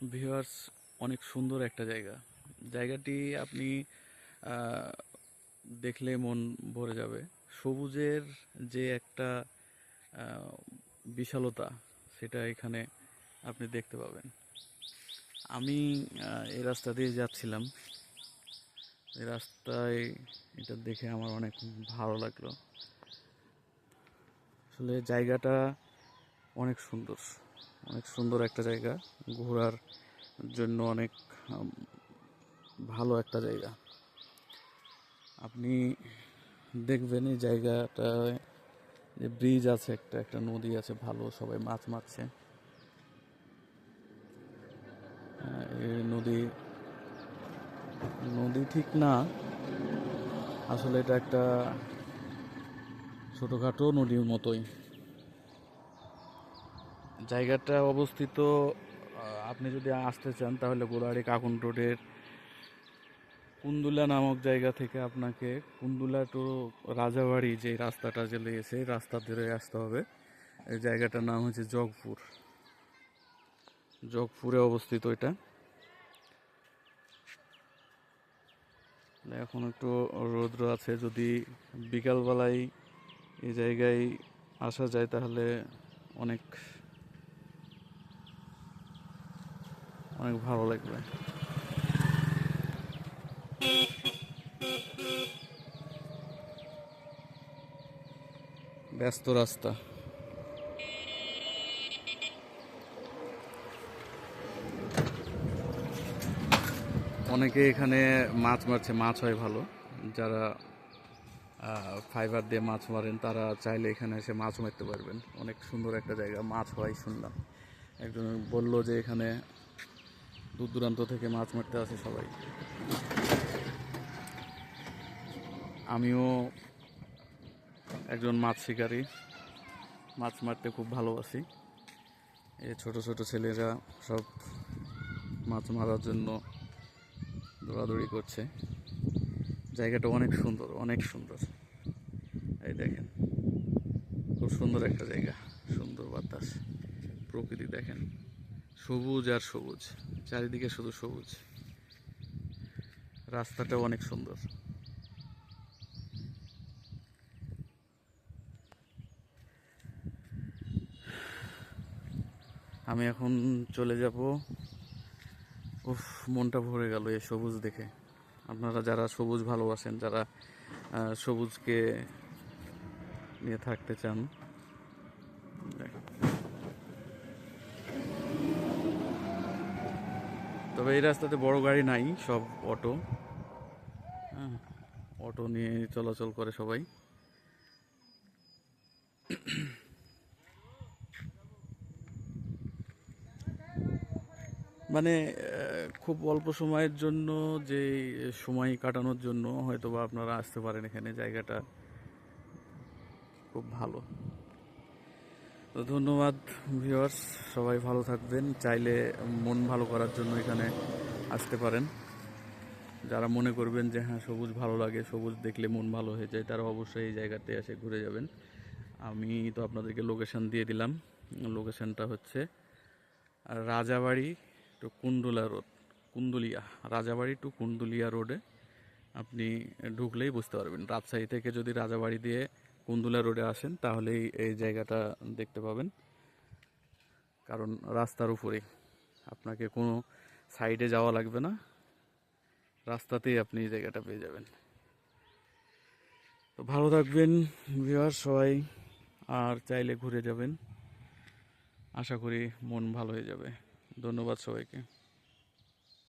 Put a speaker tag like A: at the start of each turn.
A: Viewers অনেক সুন্দর একটা জায়গা। জায়গাটি আপনি দেখলে মন ভরে যাবে। সবুজের যে একটা বিশালতা, সেটা এখানে আপনি দেখতে পাবেন। আমি এই রাস্তা দিয়ে যাচ্ছিলাম। এই রাস্তায় এটা দেখে আমার অনেক ভালো লাগল। আসলে জায়গাটা অনেক সুন্দর। অনেক সুন্দর একটা জায়গা। ঘোরার জন্য অনেক ভালো একটা জায়গা। আপনি দেখবেন এই জায়গাটায় যে ব্রিজ আছে একটা একটা নদী আছে ভালো, সবাই মাছ মারছে। এই নদী নদী ঠিক না। আসলে এটা একটা ছোটোখাটো নদীর মতোই। জায়গাটা অবস্থিত আপনি যদি আসতে চান তাহলে গোলাহারি কাকুন রোডের কুন্দুলা নামক জায়গা থেকে আপনাকে কুন্দুলা টু রাজাবাড়ি যে রাস্তাটা যে লেগেছে রাস্তা ধরে আসতে হবে। এই জায়গাটার নাম হচ্ছে জগপুর। জগপুরে অবস্থিত এটা। এখন একটু রৌদ্র আছে, যদি বিকালবেলায় এই জায়গায় আসা যায় তাহলে অনেক অনেক ভালো লাগবে। ব্যস্ত রাস্তা। অনেকে এখানে মাছ মারছে, মাছ হয় ভালো। যারা ফাইবার দিয়ে মাছ মারেন, তারা চাইলে এখানে এসে মাছ মারতে পারবেন। অনেক সুন্দর একটা জায়গা, মাছ হয় শুনলাম। একজন বলল যে এখানে দূর দূরান্ত থেকে মাছ মারতে আসে সবাই। আমিও একজন মাছ শিকারী। মাছ মারতে খুব ভালোবাসি। এই ছোট ছোট ছেলেরা সব মাছ মারার জন্য দৌড়াদৌড়ি করছে। জায়গাটা অনেক সুন্দর অনেক সুন্দর। এই দেখেন, খুব সুন্দর একটা জায়গা, সুন্দর বাতাস, প্রকৃতি দেখেন। সবুজ আর সবুজ। চারিদিকে শুধু সবুজ। রাস্তাটাও অনেক সুন্দর। আমি এখন চলে যাব। উফ, মনটা ভরে গেল এই সবুজ দেখে। আপনারা যারা সবুজ ভালোবাসেন, যারা সবুজকে নিয়ে থাকতে চান, দেখেন। তবে এই রাস্তাতে বড় গাড়ি নাই, সব অটো। হ্যাঁ অটো নিয়ে চলাচল করে সবাই। মানে খুব অল্প সময়ের জন্য, যে সময় কাটানোর জন্য হয়তো বা আপনারা আসতে পারেন এখানে, জায়গাটা খুব ভালো। তো ধন্যবাদ ভিউয়ার্স সবাই ভালো থাকবেন। চাইলে মন ভালো করার জন্য এখানে আসতে পারেন। যারা মনে করবেন যে হ্যাঁ সবুজ ভালো লাগে, সবুজ দেখলে মন ভালো হয়ে যায়, তারা অবশ্যই এই জায়গাতে এসে ঘুরে যাবেন। আমি তো আপনাদেরকে লোকেশন দিয়ে দিলাম। লোকেশনটা হচ্ছে Rajabari to Kundula road Kundulia Rajabari to Kundulia রোডে আপনি ঢুকলেই বুঝতে পারবেন। রাজশাহী থেকে যদি রাজাবাড়ি দিয়ে কুন্দুলা রোডে আসেন, তাহলেই এই জায়গাটা দেখতে পাবেন। কারণ রাস্তার উপরেই আপনাকে কোনো সাইডে যাওয়া লাগবে না। রাস্তাতেই আপনি এই জায়গাটা পেয়ে যাবেন। তো ভালো থাকবেন ভিউয়ার সবাই। আর চাইলে ঘুরে যাবেন। আশা করি মন ভালো হয়ে যাবে। ধন্যবাদ সবাইকে।